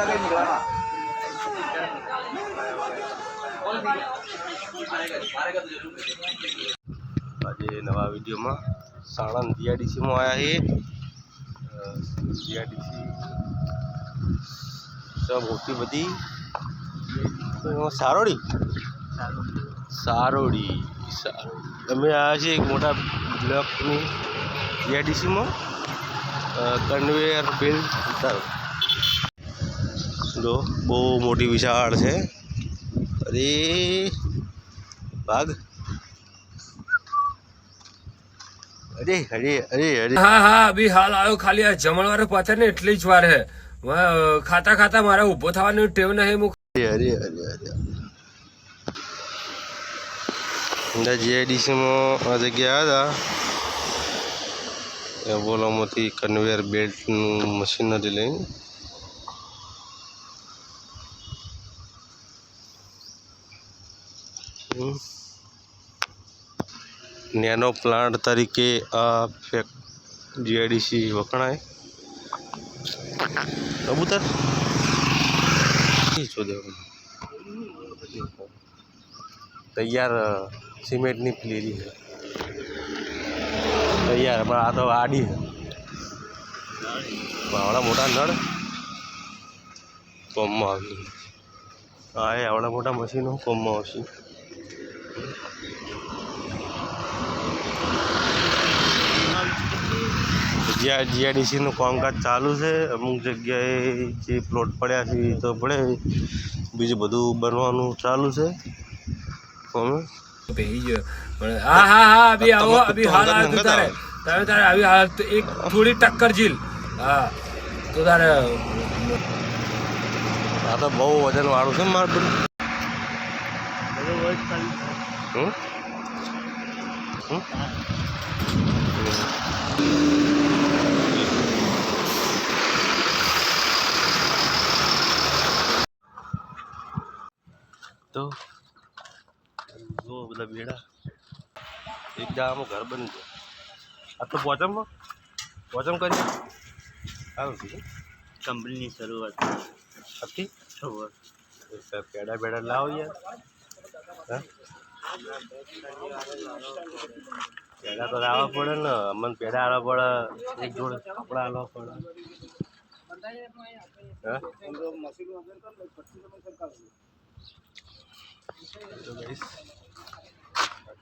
આજે નવા વિડીયોમાં સાણંદ જીઆરડીસીમાં આવ્યા છે જીઆઈડીસી તો મોટી બધી. સારોડી? સારોડી. સારોડી. અમે આવ્યા છીએ એક મોટા બ્લોકની જીઆઈડીસીમાં કન્વેયર બેલ્ટ ઉતારો. જો બહુ મોટી વિશાળ છે. અરે ભાગ. અરે અરે અરે અરે. હા હા અભી હાલ આવ્યો ખાલી આ જમણવારે પહોંચે ને એટલી જ વાર હે. ખાતા ખાતા મારે ઊભો થવાની ટેવ નહીં હું અરે અરે અરે અરે. જીઆઈડીસીમાં આ જગ્યા હતા એવોલામાંથી કન્વેયર બેલ્ટનું મશીનરી લઈને. નેનો પ્લાન્ટ તરીકે આ ફેક જીઆઈડીસી વખણાય કબૂતર શોધ્યો તૈયાર સિમેન્ટની પ્લેરી છે તૈયાર પણ આ તો આડી છે આવડા મોટા નળ કોમમાં આવી હા એ આવડા મોટા મશીનો કોમમાં આવશે જ્યાં જીઆઈડીસીનું કામકાજ ચાલુ છે અમુક જગ્યાએ જે પ્લોટ પડ્યા છે એ તો પડે બીજું બધું બનવાનું ચાલુ છે. ગયો પણ હા હા હા અભી આવો અભી હાલ આવ્યો તું તારે તારે તારે આવી હાલ તો એક થોડી ટક્કર ઝીલ. હા તો તારે આ તો બહુ વજન વાળું છે મારું. હમ? તો જો બધા ભેડા એક જામાં ઘર બની જાય આ તો પોચમમાં? પોચમ કરી સારું છે. કંપનીની શરૂઆત. હતી શરૂઆત. પેડા બેડા લાવો યાર. હા પેડા તો લાવવા પડે ને, અમને પેડા આવવા પડે, એક જોડે કપડા આવવા પડે.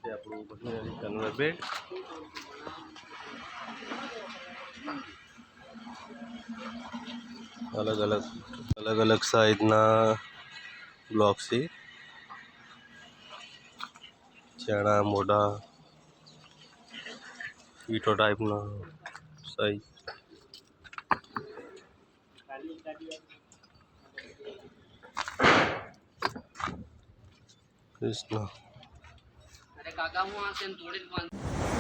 આપણું બધું કન્વર બેડ અલગ અલગ અલગ અલગ સાઈઝના બ્લોક છે ચણા મોઢા ઈટો ટાઈપના સાઈઝ કૃષ્ણ અરે કાકા હું આ સેમ થોડી જ